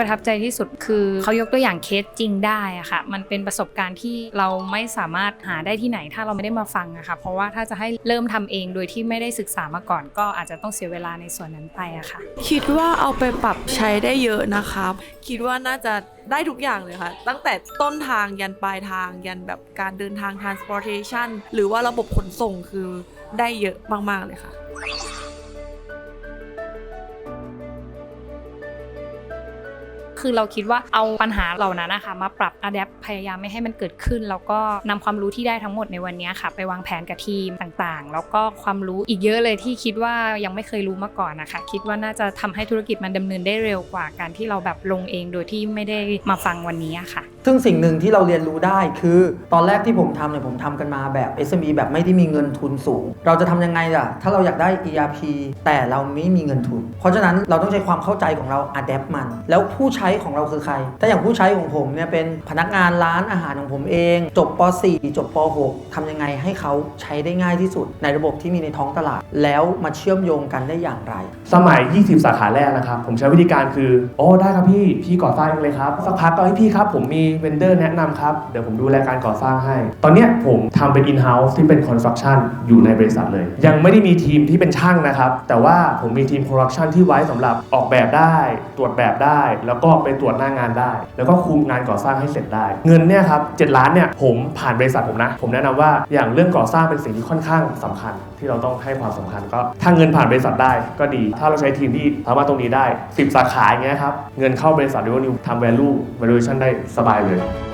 ประทับใจที่สุดคือเขายกตัวอย่างเคสจริงได้อะค่ะ มันเป็นประสบการณ์ที่เราไม่สามารถหาได้ที่ไหนถ้าเราไม่ได้มาฟังอะค่ะ เพราะว่าถ้าจะให้เริ่มทำเองโดยที่ไม่ได้ศึกษามาก่อน ก็อาจจะต้องเสียเวลาในส่วนนั้นไปอะค่ะ คิดว่าเอาไปปรับใช้ได้เยอะนะครับ คิดว่าน่าจะได้ทุกอย่างเลยค่ะ ตั้งแต่ต้นทางยันปลายทางยันแบบการเดินทาง transportation หรือว่าระบบขนส่งคือได้เยอะมากๆเลยค่ะ คือเราคิดว่าเอาปัญหาเหล่านั้นนะคะมาปรับอัดแอปพยายามไม่ให้มันเกิดขึ้น แล้วก็นำความรู้ที่ได้ทั้งหมดในวันนี้ค่ะ ไปวางแผนกับทีมต่างๆ แล้วก็ความรู้อีกเยอะเลยที่คิดว่ายังไม่เคยรู้มาก่อนนะคะ คิดว่าน่าจะทำให้ธุรกิจมันดำเนินได้เร็วกว่าการที่เราแบบลงเองโดยที่ไม่ได้มาฟังวันนี้ค่ะ ซึ่งสิ่งหนึ่งที่เราเรียนรู้ได้คือตอนแรกที่ผมทำเนี่ยผมทำกันมาแบบ SME แบบไม่ได้มีเงินทุนสูง เราจะทำยังไงล่ะ ถ้าเราอยากได้ ERP แต่เราไม่มีเงินทุน เพราะฉะนั้นเราต้องใช้ความเข้าใจของเรา adapt มัน แล้วผู้ใช้ของเราคือใคร ถ้าอย่างผู้ใช้ของผมเนี่ยเป็นพนักงานร้านอาหารของผมเอง จบป .4 จบป .6 ทำยังไงให้เขาใช้ได้ง่ายที่สุด ในระบบที่มีในท้องตลาด แล้วมาเชื่อมโยงกันได้อย่างไร สมัย 20 สาขาแรกนะครับ ผมใช้วิธีการคือ โอ้ ได้ครับพี่ พี่ก่อสร้างเองเลยครับ สักพักก็ให้พี่ครับ ผมมีเวนเดอร์แนะนำครับ เดี๋ยวผมดูแลการก่อสร้างให้ ตอนนี้ผมทำเป็น in-house ที่เป็น construction อยู่ในบริษัทเลย ยังไม่ได้มีทีมที่เป็นช่างนะครับ แต่ว่าผมมีทีม production ที่ไว้สำหรับออกแบบได้ ตรวจแบบได้ แล้วก็ไปตรวจหน้างานได้ แล้วก็คุมงานก่อสร้างให้เสร็จได้ เงินเนี่ยครับ7ล้านเนี่ยผมผ่านบริษัทผมนะ ผมแนะนำว่าอย่างเรื่องก่อสร้างเป็นสิ่งที่ค่อนข้างสำคัญที่เราต้องให้ความสำคัญก็ถ้าเงินผ่านบริษัทได้ก็ดี ถ้าเราใช้ทีมที่สามารถตรงนี้ได้ 10 สาขาอย่างเงี้ยครับ เงินเข้าบริษัท revenue ทำ value valuation ได้สบายเลย